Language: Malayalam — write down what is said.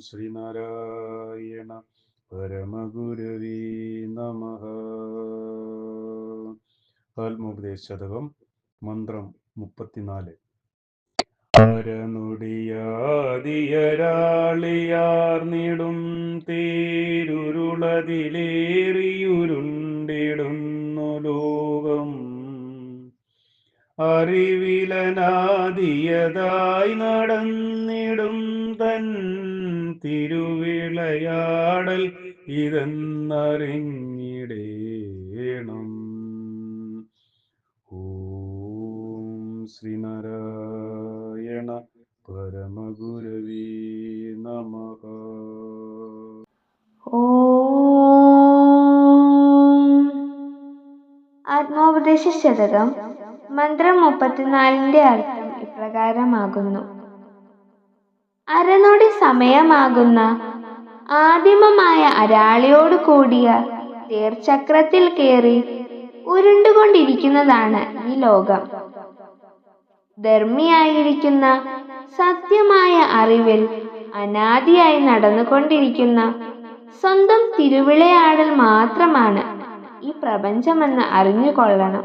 ശ്രീനാരായണ പരമഗുരവേ നമ. ആത്മോപദേശതകം മന്ത്രം മുപ്പത്തിനാല്. അരനുടിയാതിയരാളിയാർന്നിടും തേരുരുളതിലേറിയുരുണ്ടിടുന്നു അറിവിലനാദിയതായി നടന്നിടും തൻ തിരുവിളയാടൽ ഇതെന്നറിഞ്ഞിടേണം. ഓം ശ്രീനാരായണ പരമഗുരവീ നമ. ഓം ആത്മോപദേശ ശതകം മന്ത്രം മുപ്പത്തിനാലിന്റെ അർത്ഥം ഇപ്രകാരമാകുന്നു. അരനൊടി സമയമാകുന്ന ആദിമമായ അരാളിയോട് കൂടിയ തേർചക്രത്തിൽ കയറി ഉരുണ്ടുകൊണ്ടിരിക്കുന്നതാണ് ഈ ലോകം. ധർമ്മിയായിരിക്കുന്ന സത്യമായ അറിവിൽ അനാദിയായി നടന്നുകൊണ്ടിരിക്കുന്ന സ്വന്തം തിരുവിളയാടൽ മാത്രമാണ് ഈ പ്രപഞ്ചമെന്ന് അറിഞ്ഞുകൊള്ളണം.